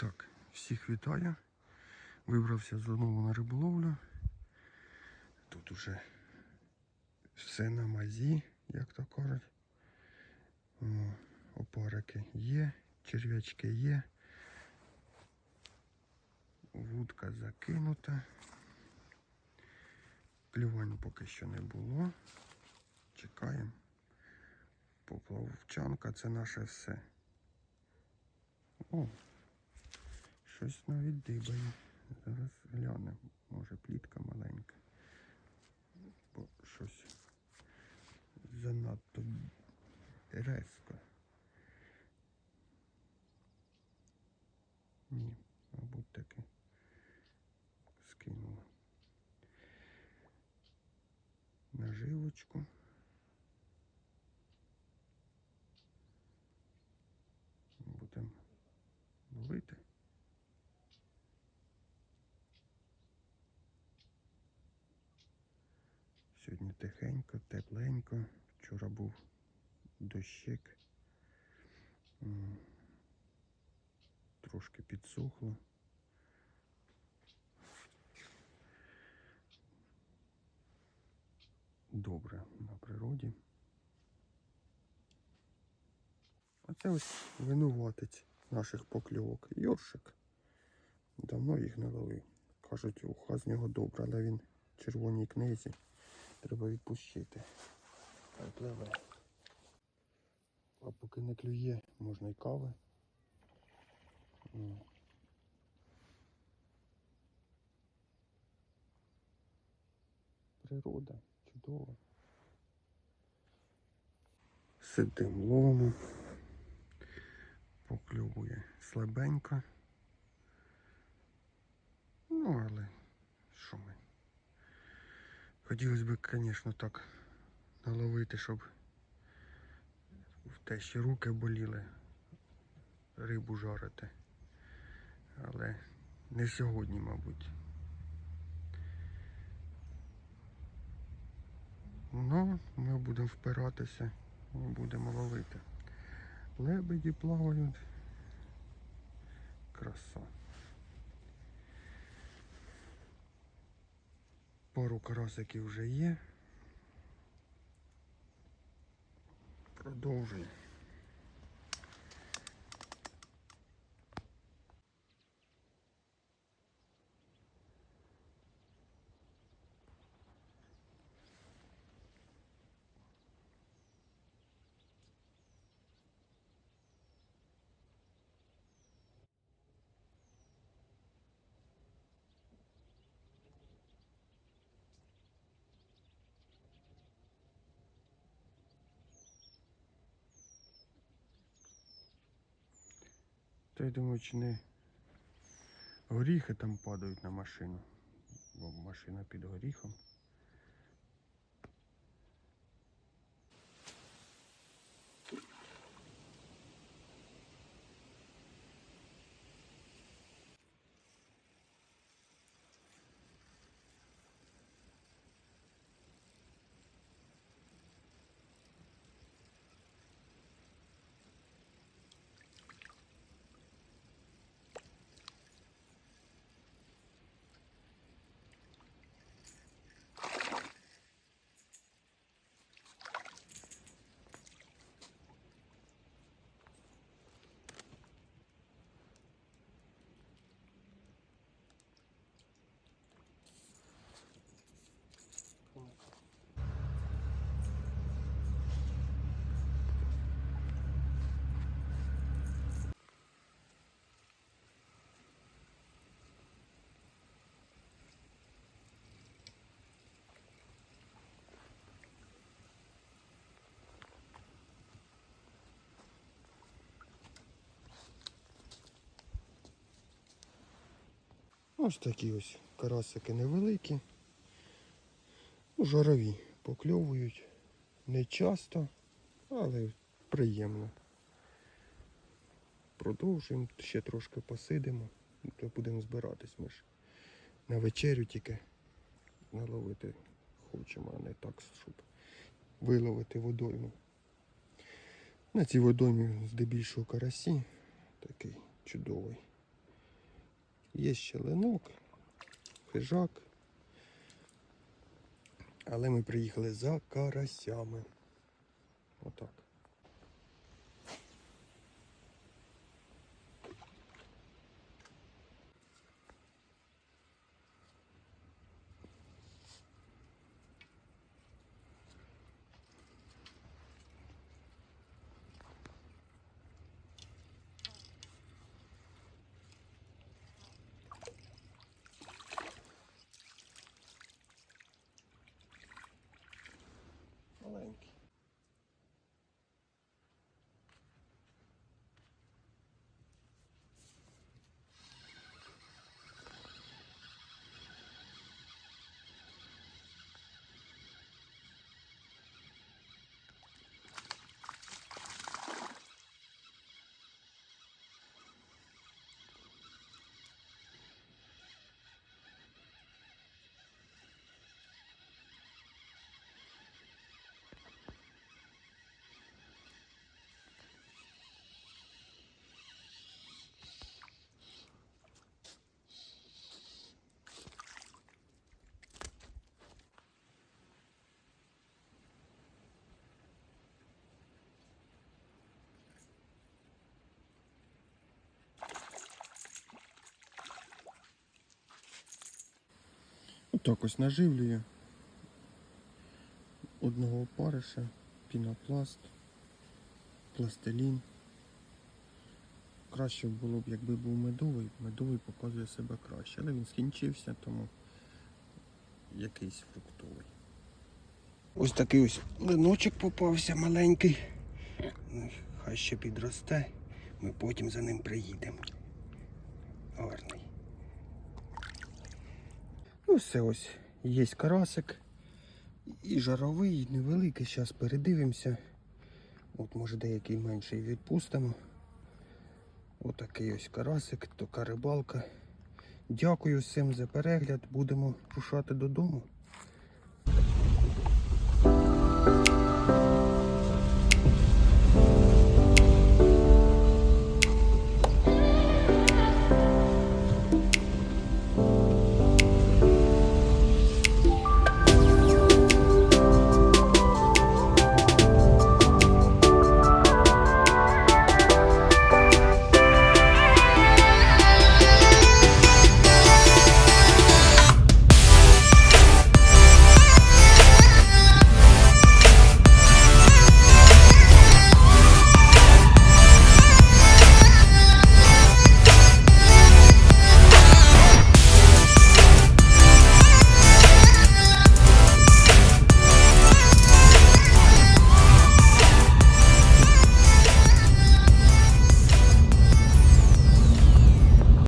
Так, всіх вітаю. Вибрався знову на риболовлю. Тут уже все на мазі, як то кажуть. Опарики є, черв'ячки є. Вудка закинута. Клювань поки що не було. Чекаємо. Поплавчанка це наше все. О, щось навіть дибає. Зараз глянемо. Може плітка маленька. Бо щось занадто резко. Ні, мабуть таки скинула. Наживочку. Будемо ловити. Сьогодні тихенько, тепленько. Вчора був дощик. Трошки підсохло. Добре на природі. А це ось винуватець наших покльовок. Йоршик. Давно їх не ловив. Кажуть, уха з нього добра, але він в червоній книзі. Треба відпустити. Хай пливе. А поки не клює, можна й кави. Природа чудова. Сидим, ловимо. Поклювує слабенько. Ну, але? Хотілося б, звісно, так наловити, щоб те ще руки боліли рибу жарити. Але не сьогодні, мабуть. Ну, ми будемо впиратися і будемо ловити. Лебеді плавають. Краса. Пару карасиків вже є. Продовжуємо. Та я думаю, чи не горіхи там падають на машину. Бо машина під горіхом. Ось такі ось карасики невеликі. Ну, Жарові покльовують. Не часто, але приємно. Продовжуємо, ще трошки посидимо, то будемо збиратись. Ми ж на вечерю тільки наловити хочемо, а не так, щоб виловити водойму. На цій водоймі здебільшого карасі такий чудовий. Є ще ленок, хижак. Але ми приїхали за карасями. Отак. Отак ось наживлюю одного опариша, пінопласт, пластилін. Краще було б, якби був медовий. Медовий показує себе краще, але він скінчився, тому якийсь фруктовий. Ось такий ось линочок попався маленький. Ну, Хай ще підросте, ми потім за ним приїдемо. Гарний. Ну, все ось є карасик. І жаровий, і невеликий. Зараз передивимося. От може деякий менший відпустимо. Отакий ось карасик, така рибалка. Дякую всім за перегляд. Будемо рушати додому.